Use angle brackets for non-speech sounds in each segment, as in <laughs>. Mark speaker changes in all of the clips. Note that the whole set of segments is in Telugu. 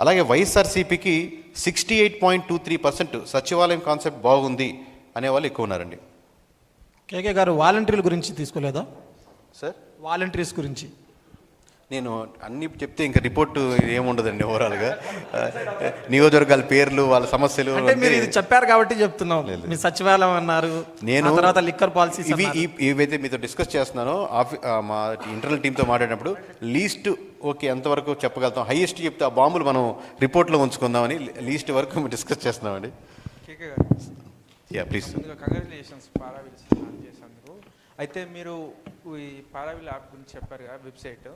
Speaker 1: అలాగే వైఎస్ఆర్సీపీకి sixty eight point two three percent సచివాలయం కాన్సెప్ట్ బాగుంది అనేవాళ్ళు ఎక్కువ ఉన్నారండి.
Speaker 2: కేకే గారు వాలంటీర్ల గురించి తీసుకోలేదా?
Speaker 1: సార్?
Speaker 2: వాలంటీర్స్ గురించి.
Speaker 1: నేను అన్ని చెప్తే ఇంకా రిపోర్ట్ ఏముండదండి ఓవరాల్గా. నియోజకవర్గాల పేర్లు వాళ్ళ సమస్యలు
Speaker 2: అంటే మీరు ఇది చెప్పారు కాబట్టి చెప్తున్నాం. మీ సచివాలయం అన్నారు
Speaker 1: నేను
Speaker 2: ఆ తర్వాత లిక్కర్ పాలసీస్
Speaker 1: ఇవి ఇవైతే మీతో డిస్కస్ చేస్తున్నానో. మా ఇంటర్నల్ టీంతో మాట్లాడినప్పుడు లీస్ట్ ఓకే ఎంతవరకు చెప్పగలుగుతాం. హైయెస్ట్ చెప్తే ఆ బాంబులు మనం రిపోర్ట్లో ఉంచుకుందామని లీస్ట్ వరకు <laughs> డిస్కస్ చేస్తున్నామండి. యా ప్లీజ్
Speaker 3: కంగ్రాచులేషన్స్ పారావిల్ చేసినందుకు. అయితే మీరు ఈ పారావిల్ యాప్ గురించి చెప్పారు కదా వెబ్సైట్.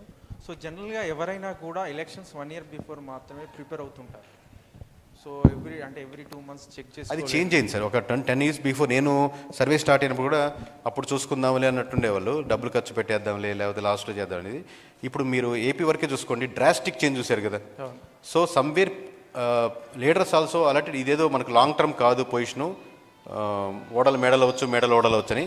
Speaker 3: సో జనరల్గా ఎవరైనా కూడా ఎలక్షన్స్ వన్ ఇయర్ బిఫోర్ మాత్రమే ప్రిపేర్ అవుతుంటారు. సో ఎవ్రీ అంటే ఎవ్రీ టూ మంత్స్ చెక్ చేసి
Speaker 1: అది చేంజ్ అయింది సార్. ఒక టెన్ టెన్ ఇయర్స్ బిఫోర్ నేను సర్వే స్టార్ట్ అయినప్పుడు కూడా అప్పుడు చూసుకుందాంలే అన్నట్టుండేవాళ్ళు. డబ్బులు ఖర్చు పెట్టేద్దాంలే లేకపోతే లాస్ట్లో చేద్దాం అనేది. ఇప్పుడు మీరు ఏపీ వరకే చూసుకోండి డ్రాస్టిక్ చేంజ్ చూశారు కదా. సో సమ్వేర్ లీడర్స్ ఆల్సో అలాంటి ఇదేదో మనకు లాంగ్ టర్మ్ కాదు పొజిషను. ఓడలు మెడలు అవచ్చు మెడలు ఓడలు అని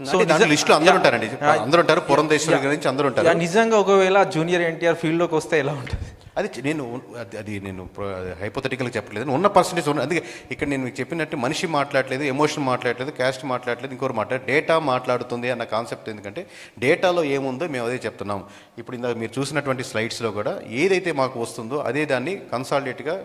Speaker 1: అంటే దాంట్లో లిస్టులో అందరూ ఉంటారండి. అందరూ ఉంటారు పురంధేశ్వరి గురించి అందరూ ఉంటారు.
Speaker 3: నిజంగా ఒకవేళ జూనియర్ ఎన్టీఆర్ ఫీల్డ్లోకి వస్తే ఎలా ఉంటుంది?
Speaker 1: అది నేను అది- నేను హైపోథెటికల్గా చెప్పట్లేదు. ఉన్న పర్సంటేజ్ ఉన్న అందుకే ఇక్కడ నేను మీకు చెప్పినట్టు మనిషి మాట్లాడలేదు ఎమోషన్ మాట్లాడలేదు క్యాస్ట్ మాట్లాడలేదు ఇంకోరు మాట్లాడలేదు డేటా మాట్లాడుతుంది అన్న కాన్సెప్ట్ ఎందుకంటే డేటాలో ఏముందో మేము అదే చెప్తున్నాం. ఇప్పుడు ఇందాక మీరు చూసినటువంటి స్లైడ్స్లో కూడా ఏదైతే మాకు వస్తుందో అదే దాన్ని కన్సాలిడేట్గా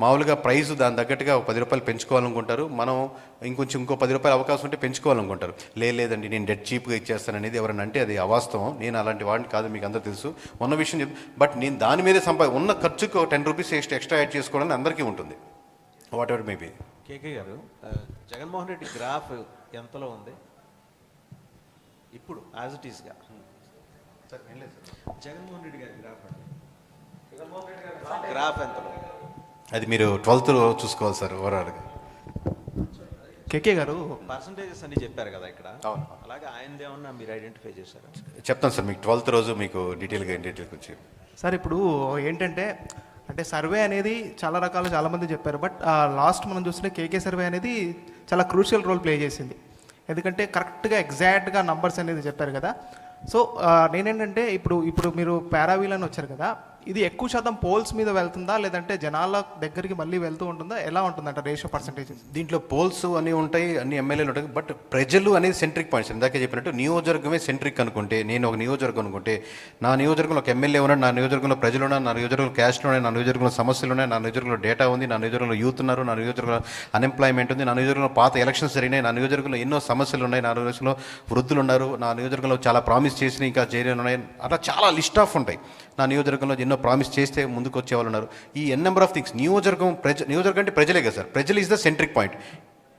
Speaker 1: మామూలుగా ప్రైస్ దాని తగ్గట్టుగా ఒక పది రూపాయలు పెంచుకోవాలనుకుంటారు. మనం ఇంకొంచెం ఇంకో పది రూపాయలు అవకాశం ఉంటే పెంచుకోవాలనుకుంటారు. "లే, లేదండి నేను డెడ్ చీప్గా ఇచ్చేస్తాను అనేది ఎవరైనా అంటే అది అవాస్తవం. నేను అలాంటి వాడిని కాదు మీకు అందరూ తెలుసు. ఉన్న విషయం చెప్ బట్ నేను దాని మీదే సంపా ఉన్న ఖర్చుకు టెన్ రూపీస్ ఎక్స్ట్రా యాడ్ చేసుకోవడానికి అందరికీ ఉంటుంది. వాట్ ఎవర్ మేబీ
Speaker 4: కేకే గారు జగన్మోహన్ రెడ్డి గ్రాఫ్ ఎంతలో ఉంది? ఇప్పుడు యాజ్ ఇట్ ఈస్గా జగన్మోహన్ రెడ్డి గారి గ్రాఫ్ అండి జగన్మోహన్ రెడ్డి గారి గ్రాఫ్ ఎంతలో ఉంది?
Speaker 1: అది మీరు ట్వెల్త్లో చూసుకోవాలి సార్ ఓవరాల్గా
Speaker 4: కేకే గారు పర్సంటేజెస్ అన్ని చెప్పారు కదా ఇక్కడ.
Speaker 1: అవును.
Speaker 4: అలాగే ఆయనది ఏమన్నా మీరు ఐడెంటిఫై చేశారా?
Speaker 1: చెప్తాను సార్ మీకు ట్వెల్త్ రోజు మీకు డీటెయిల్గా డీటెయిల్ గురించి
Speaker 5: సార్ ఇప్పుడు ఏంటంటే అంటే సర్వే అనేది చాలా రకాలు చాలామంది చెప్పారు బట్ లాస్ట్ మనం చూస్తుంటే కేకే సర్వే అనేది చాలా క్రూషియల్ రోల్ ప్లే చేసింది. ఎందుకంటే కరెక్ట్గా ఎగ్జాక్ట్గా నంబర్స్ అనేది చెప్పారు కదా. సో నేనేంటంటే ఇప్పుడు ఇప్పుడు మీరు పారావీల్ అని వచ్చారు కదా ఇది ఎక్కువ శాతం పోల్స్ మీద వెళ్తుందా లేదంటే జనాల దగ్గరికి మళ్ళీ వెళ్తూ ఉంటుందా ఎలా ఉంటుందంట రేషియో పర్సంటేజ్
Speaker 1: దీంట్లో పోల్స్ అన్నీ ఉంటాయి అన్ని ఎమ్మెల్యేలు ఉంటాయి బట్ ప్రజలు అనేది సెంట్రిక్ పాయింట్స్ ఇందాకే చెప్పినట్టు నియోజకవర్గమే సెంట్రిక్ అనుకుంటే నేను ఒక నియోజకవర్గం అనుకుంటే నా నియోజకవర్గంలో ఒక ఎమ్మెల్యే ఉన్నాడు నా నియోజకవర్గంలో ప్రజలు ఉన్నారు నా నియోజకవర్గంలో క్యాస్ట్లు ఉన్నాయి నా నియోజకవర్గంలో సమస్యలు ఉన్నాయి నా నియోజకవర్గంలో డేటా ఉంది నా నియోజకవర్గంలో యూత్ ఉన్నారు నా నియోజకవర్గంలో అన్ఎంప్లాయ్మెంట్ ఉంది నా నియోజకవర్గంలో పాత ఎలక్షన్స్ జరిగినాయి నా నియోజకవర్గంలో ఎన్నో సమస్యలు ఉన్నాయి నా నియోజకవర్గంలో వృద్ధులు ఉన్నారు నా నియోజకవర్గంలో చాలా ప్రామిస్ చేసిన ఇంకా చేయని ఉన్నాయి అట్లా చాలా లిస్ట్ ఆఫ్ ఉంటాయి నా నియోజకవర్గంలో ఎన్నో ప్రామిస్ చేస్తే ముందుకు వచ్చేవాళ్ళు ఉన్నారు ఈ ఎన్ నెంబర్ ఆఫ్ థింగ్స్ నియోజకవర్గం ప్రజ నియోజకవర్గం అంటే ప్రజలే కదా సార్. ప్రజలు ఇస్ ద సెంట్రిక్ పాయింట్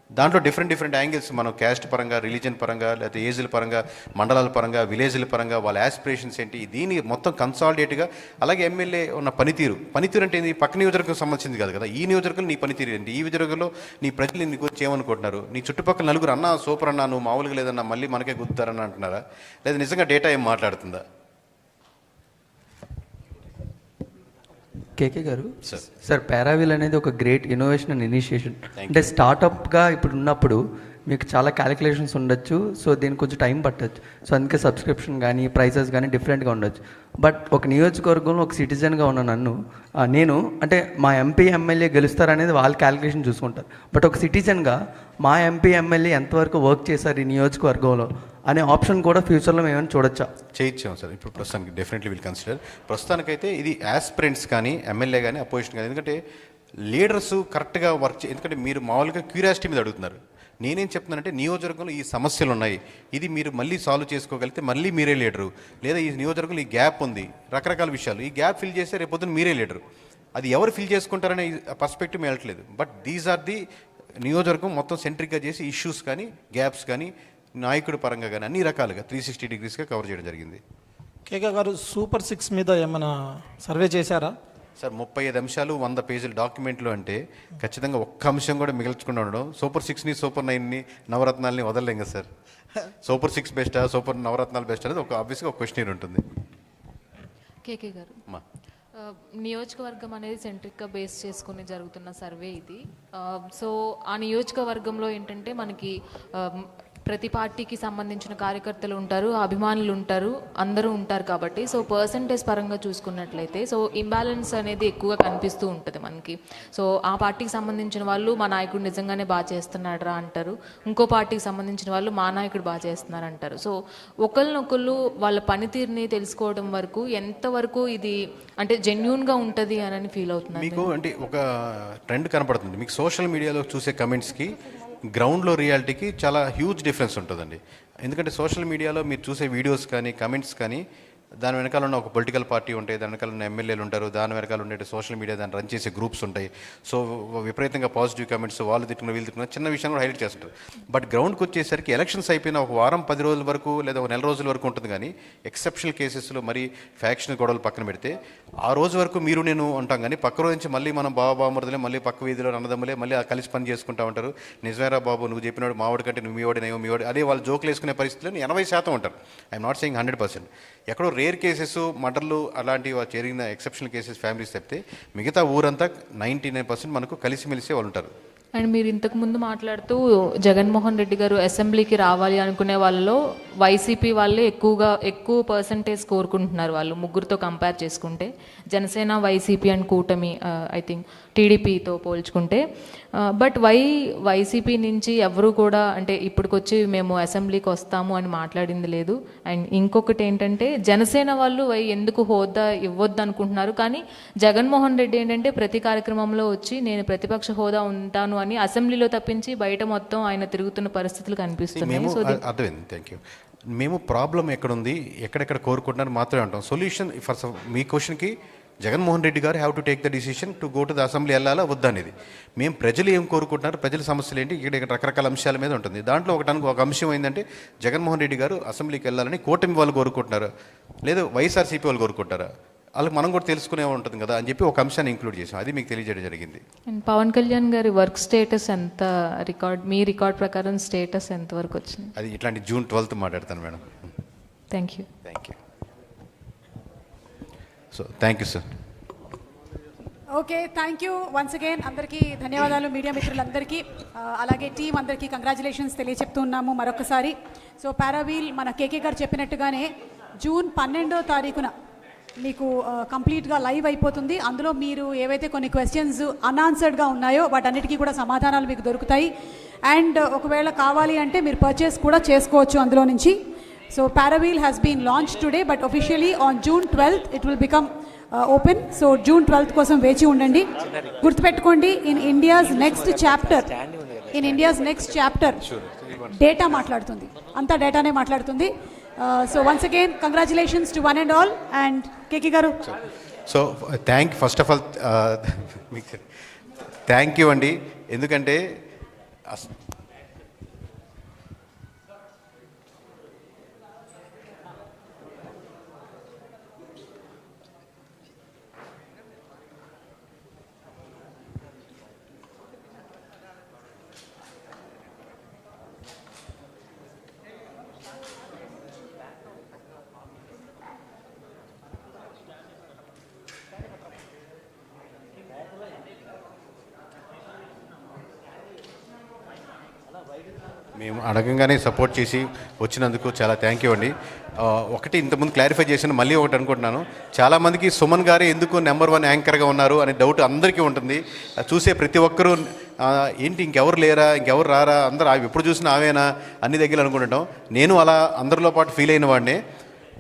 Speaker 1: దాంట్లో డిఫరెంట్ డిఫరెంట్ యాంగిల్స్ మనం క్యాస్ట్ పరంగా రిలీజన్ పరంగా లేకపోతే ఏజ్ల పరంగా మండలాల పరంగా విలేజ్ల పరంగా వాళ్ళ ఆస్పిరేషన్స్ ఏంటి దీని మొత్తం కన్సాలిడేట్గా అలాగే ఎమ్మెల్యే ఉన్న పనితీరు. పనితీరు అంటే ఏంది? పక్క నియోజకవర్గం సంబంధించింది కాదు కదా. ఈ నియోజకవర్గం నీ పనితీరు ఏంటి? ఈ నియోజకవర్గంలో నీ ప్రజలు నీకు వచ్చి ఏమనుకుంటున్నారు నీ చుట్టుపక్కల నలుగురు అన్నా సూపర్ అన్నా నువ్వు మామూలుగా లేదన్నా మళ్ళీ మనకే గుద్దుతారని అంటున్నారా? లేదా నిజంగా డేటా ఏం మాట్లాడుతుందా?
Speaker 6: కేకే గారు.
Speaker 1: సార్.
Speaker 6: పారావిల్ అనేది ఒక గ్రేట్ ఇన్నోవేషన్ అండ్ ఇనిషియేషన్. అంటే స్టార్టప్గా ఇప్పుడు ఉన్నప్పుడు మీకు చాలా క్యాలిక్యులేషన్స్ ఉండొచ్చు. సో దీనికి కొంచెం టైం పట్టచ్చు. సో అందుకే సబ్స్క్రిప్షన్ కానీ ప్రైసెస్ కానీ డిఫరెంట్గా ఉండొచ్చు. బట్ ఒక నియోజకవర్గంలో ఒక సిటిజన్గా ఉన్న నన్ను నేను అంటే మా ఎంపీ ఎమ్మెల్యే గెలుస్తారనేది వాళ్ళ క్యాలిక్యులేషన్ చూసుకుంటారు. బట్ ఒక సిటిజన్గా మా ఎంపీ ఎమ్మెల్యే ఎంతవరకు వర్క్ చేశారు ఈ నియోజకవర్గంలో అనే ఆప్షన్ కూడా ఫ్యూచర్లో మేము చూడొచ్చా?
Speaker 1: చేయించాం సార్. ఇప్పుడు ప్రస్తుతానికి డెఫినెట్లీ విల్ కన్సిడర్ ప్రస్తుతానికైతే ఇది యాస్పిరెంట్స్ కానీ ఎమ్మెల్యే కానీ అపోజిషన్ కానీ ఎందుకంటే లీడర్స్ కరెక్ట్గా వర్క్ చే ఎందుకంటే మీరు మామూలుగా క్యూరియాసిటీ మీద అడుగుతున్నారు. నేనేం చెప్తున్నానంటే నియోజకవర్గంలో ఈ సమస్యలు ఉన్నాయి ఇది మీరు మళ్ళీ సాల్వ్ చేసుకోగలిగితే మళ్ళీ మీరే లీడరు. లేదా ఈ నియోజకవర్గంలో ఈ గ్యాప్ ఉంది. రకరకాల విషయాలు. ఈ గ్యాప్ ఫిల్ చేస్తే రేపొద్దున మీరే లీడరు. అది ఎవరు ఫిల్ చేసుకుంటారనే పర్స్పెక్టివ్ వెళ్ళట్లేదు. బట్ దీస్ ఆర్ ది నియోజకవర్గం మొత్తం సెంట్రిక్గా చేసి ఇష్యూస్ కానీ గ్యాప్స్ కానీ నాయకుడి పరంగా కానీ అన్ని రకాలుగా త్రీ సిక్స్టీ డిగ్రీస్గా కవర్ చేయడం జరిగింది.
Speaker 2: కేకే గారు సూపర్ సిక్స్ మీద ఏమైనా సర్వే చేశారా?
Speaker 1: సార్ ముప్పై ఐదు అంశాలు వంద పేజీల డాక్యుమెంట్లు అంటే ఖచ్చితంగా ఒక్క అంశం కూడా మిగల్చకుండా ఉండడం. సూపర్ సిక్స్ని సూపర్ నైన్ని నవరత్నాలని వదలలేం కదా సార్. సూపర్ సిక్స్ బెస్టా సూపర్ నవరత్నాలు బెస్ట్ అనేది ఒక ఆబ్వియస్గా ఒక క్వశ్చన్ ఉంటుంది.
Speaker 7: కేకే గారు నియోజకవర్గం అనేది సెంట్రిక్గా బేస్ చేసుకుని జరుగుతున్న సర్వే ఇది. సో ఆ నియోజకవర్గంలో ఏంటంటే మనకి ప్రతి పార్టీకి సంబంధించిన కార్యకర్తలు ఉంటారు అభిమానులు ఉంటారు అందరూ ఉంటారు కాబట్టి సో పర్సంటేజ్ పరంగా చూసుకున్నట్లయితే సో ఇంబ్యాలెన్స్ అనేది ఎక్కువగా కనిపిస్తూ ఉంటుంది మనకి. సో ఆ పార్టీకి సంబంధించిన వాళ్ళు మా నాయకుడు నిజంగానే బాగా చేస్తున్నాడు అంటారు. ఇంకో పార్టీకి సంబంధించిన వాళ్ళు మా నాయకుడు బాగా చేస్తున్నారు అంటారు. సో ఒకరినొకళ్ళు వాళ్ళ పనితీరుని తెలుసుకోవడం వరకు ఎంతవరకు ఇది అంటే జెన్యున్గా ఉంటుంది అని ఫీల్ అవుతున్నారు
Speaker 1: మీకు అంటే ఒక ట్రెండ్ కనపడుతుంది. మీకు సోషల్ మీడియాలో చూసే కమెంట్స్కి గ్రౌండ్లో రియాలిటీకి చాలా హ్యూజ్ డిఫరెన్స్ ఉంటుందండి. ఎందుకంటే సోషల్ మీడియాలో మీరు చూసే వీడియోస్ కానీ కమెంట్స్ కానీ దాని వెనకాల ఉన్న ఒక పొలిటికల్ పార్టీ ఉంటాయి దాని వెనకాల ఉన్న ఎమ్మెల్యేలు ఉంటారు దాని వెనకాల ఉండే సోషల్ మీడియా దాన్ని రన్ చేసే గ్రూప్స్ ఉంటాయి. సో విపరీతంగా పాజిటివ్ కమెంట్స్ వాళ్ళు తిట్టుకున్న వీళ్ళు తిట్టుకున్న చిన్న విషయం కూడా హైలైట్ చేస్తుంటారు. బట్ గ్రౌండ్కి వచ్చేసరికి ఎలక్షన్స్ అయిపోయిన ఒక వారం పది రోజుల వరకు లేదా ఒక నెల రోజుల వరకు ఉంటుంది కానీ ఎక్సెప్షనల్ కేసెస్లో మరి ఫ్యాక్షన్ గొడవలు పక్కన పెడితే ఆ రోజు వరకు మీరు నేను ఉంటాం కానీ పక్క రోజు నుంచి మళ్ళీ మనం బాబా బామరుదులే మళ్ళీ పక్క వీధిలో అన్నదమ్ములే మళ్ళీ ఆ కలిసి పని చేసుకుంటా ఉంటారు. నిజమేరా బాబు నువ్వు చెప్పినాడు మావాడి కంటే నువ్వు మీవాడి మీ మీవాడి అదే వాళ్ళు జోకులు వేసుకునే పరిస్థితుల్లో ఎనభై శాతం ఉంటారు. I'm not saying hundred percent ఎక్కడో రేర్ కేసెస్ మటర్లు అలాంటివి జరిగిన ఎక్సెప్షనల్ కేసెస్ ఫ్యామిలీస్ తప్పితే మిగతా ఊరంతా నైంటీ నైన్ పర్సెంట్ మనకు కలిసిమెలిసే వాళ్ళు ఉంటారు.
Speaker 7: అండ్ మీరు ఇంతకుముందు మాట్లాడుతూ జగన్మోహన్ రెడ్డి గారు అసెంబ్లీకి రావాలి అనుకునే వాళ్ళలో వైసీపీ వాళ్ళే ఎక్కువగా ఎక్కువ పర్సంటేజ్ కోరుకుంటున్నారు వాళ్ళు ముగ్గురితో కంపేర్ చేసుకుంటే. జనసేన వైసీపీ అండ్ కూటమి ఐ థింక్ టీడీపీతో పోల్చుకుంటే. బట్ వై వైసీపీ నుంచి ఎవరు కూడా అంటే ఇప్పటికొచ్చి మేము అసెంబ్లీకి వస్తాము అని మాట్లాడింది లేదు. అండ్ ఇంకొకటి ఏంటంటే జనసేన వాళ్ళు వై ఎందుకు హోదా ఇవ్వద్దు అనుకుంటున్నారు కానీ జగన్మోహన్ రెడ్డి ఏంటంటే ప్రతి కార్యక్రమంలో వచ్చి నేను ప్రతిపక్ష హోదా ఉంటాను అని అసెంబ్లీలో తప్పించి బయట మొత్తం ఆయన తిరుగుతున్న పరిస్థితులు కనిపిస్తున్నాయి. సో
Speaker 1: మేము ప్రాబ్లం ఎక్కడుంది ఎక్కడెక్కడ కోరుకుంటున్నారు మాత్రమే అంటాం. సొల్యూషన్ ఫర్ మీ క్వశ్చన్కి జగన్మోహన్ రెడ్డి గారు have to take the decision to go to the assembly వెళ్ళాలా వద్దా అనేది. మేము ప్రజలు ఏం కోరుకుంటున్నారు ప్రజల సమస్యలు ఏంటి ఇక్కడ ఇక్కడ రకరకాల అంశాల మీద ఉంటుంది. దాంట్లో ఒకటానికి ఒక అంశం ఏంటంటే జగన్మోహన్ రెడ్డి గారు అసెంబ్లీకి వెళ్ళాలని కూటమి వాళ్ళు కోరుకుంటున్నారు. లేదు వైఎస్ఆర్సీపీ వాళ్ళు కోరుకుంటారా వాళ్ళకి మనం కూడా తెలుసుకునే ఉంటుంది కదా అని చెప్పి ఒక అంశాన్ని ఇంక్లూడ్ చేసాం అది మీకు తెలియజేయడం జరిగింది.
Speaker 7: అండ్ పవన్ కళ్యాణ్ గారి వర్క్ స్టేటస్ ఎంత రికార్డ్ మీ రికార్డ్ ప్రకారం స్టేటస్ ఎంతవరకు వచ్చింది?
Speaker 1: అది ఇట్లాంటి జూన్ ట్వెల్త్ మాట్లాడతాను madam.
Speaker 7: Thank you
Speaker 1: thank you so thank you sir
Speaker 8: okay thank you once again అందరికీ ధన్యవాదాలు మీడియా మిత్రులందరికీ. అలాగే టీం అందరికీ కంగ్రాచులేషన్స్ తెలియచెప్తున్నాము మరొకసారి. సో పారావీల్ మన కేకే గారు చెప్పినట్టుగానే జూన్ పన్నెండో తారీఖున మీకు కంప్లీట్గా లైవ్ అయిపోతుంది. అందులో మీరు ఏవైతే కొన్ని క్వశ్చన్స్ అన్ఆన్సర్డ్గా ఉన్నాయో వాటన్నిటికీ కూడా సమాధానాలు మీకు దొరుకుతాయి. అండ్ ఒకవేళ కావాలి అంటే మీరు పర్చేస్ కూడా చేసుకోవచ్చు అందులో నుంచి. So Paraveel has been launch today but officially on June twelfth it will become open so June twelfth కోసం వేచి ఉండండి. గుర్తుపెట్టుకోండి in India's next chapter in India's next chapter data మాట్లాడుతుంది. అంతా డేటానే మాట్లాడుతుంది. So once again congratulations to one and all and కేకి గారు
Speaker 1: so thank first of all thank you అండి ఎందుకంటే మేము అడగంగానే సపోర్ట్ చేసి వచ్చినందుకు చాలా థ్యాంక్ యూ అండి. ఒకటి ఇంతకుముందు క్లారిఫై చేసిన మళ్ళీ ఒకటి అనుకుంటున్నాను. చాలామందికి సుమన్ గారే ఎందుకు నెంబర్ వన్ యాంకర్గా ఉన్నారు అనే డౌట్ అందరికీ ఉంటుంది. చూసే ప్రతి ఒక్కరూ ఏంటి ఇంకెవరు లేరా ఇంకెవరు రారా అందరూ ఎప్పుడు చూసినా ఆవేనా అన్ని దగ్గర అనుకుంటుంటాం. నేను అలా అందరిలో పాటు ఫీల్ అయిన వాడినే.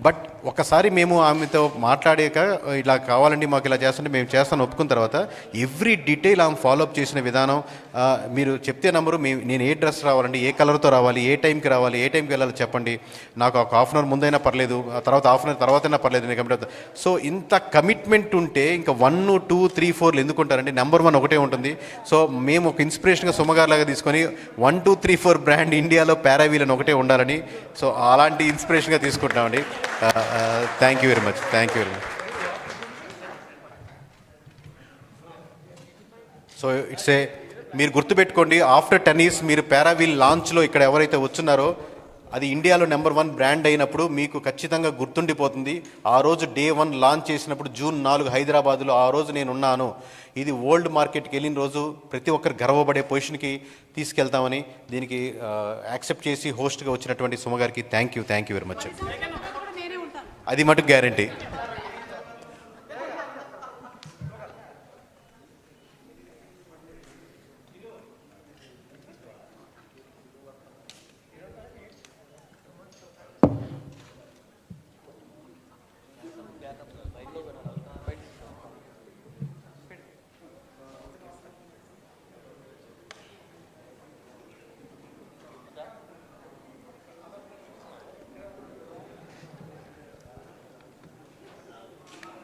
Speaker 1: బట్ ఒకసారి మేము ఆమెతో మాట్లాడాక ఇలా కావాలండి మాకు ఇలా చేస్తుంటే మేము చేస్తాను ఒప్పుకున్న తర్వాత ఎవ్రీ డీటెయిల్ ఆమె ఫాలోఅప్ చేసిన విధానం మీరు చెప్తే నంబరు మేము నేను ఏ డ్రెస్ రావాలండి ఏ కలర్తో రావాలి ఏ టైంకి రావాలి ఏ టైంకి వెళ్ళాలి చెప్పండి. నాకు ఒక హాఫ్ అన్ అవర్ ముందైనా పర్లేదు ఆ తర్వాత హాఫ్ అన్ అవర్ తర్వాతైనా పర్లేదు నేను కమిట్ సో ఇంత కమిట్మెంట్ ఉంటే ఇంకా వన్ టూ త్రీ ఫోర్లు ఎందుకుంటారండి నెంబర్ వన్ ఒకటే ఉంటుంది. సో మేము ఒక ఇన్స్పిరేషన్గా సుమగారు లాగా తీసుకొని one two three four brand ఇండియాలో పారావీల్ ఒకటే ఉండాలని సో అలాంటి ఇన్స్పిరేషన్గా తీసుకుంటామండి thank you very much thank you very much so it's a మీరు గుర్తుపెట్టుకోండి ఆఫ్టర్ టెన్ ఇయర్స్ మీరు పారావీల్ లాంచ్లో ఇక్కడ ఎవరైతే వచ్చున్నారో అది ఇండియాలో నెంబర్ వన్ బ్రాండ్ అయినప్పుడు మీకు ఖచ్చితంగా గుర్తుండిపోతుంది. ఆ రోజు డే వన్ లాంచ్ చేసినప్పుడు జూన్ నాలుగు హైదరాబాద్లో ఆ రోజు నేను ఉన్నాను. ఇది వరల్డ్ మార్కెట్కి వెళ్ళిన రోజు ప్రతి ఒక్కరు గర్వపడే పొజిషన్కి తీసుకెళ్తామని దీనికి యాక్సెప్ట్ చేసి హోస్ట్గా వచ్చినటువంటి సుమగారికి thank you thank you very much అది మటుకు గ్యారంటీ.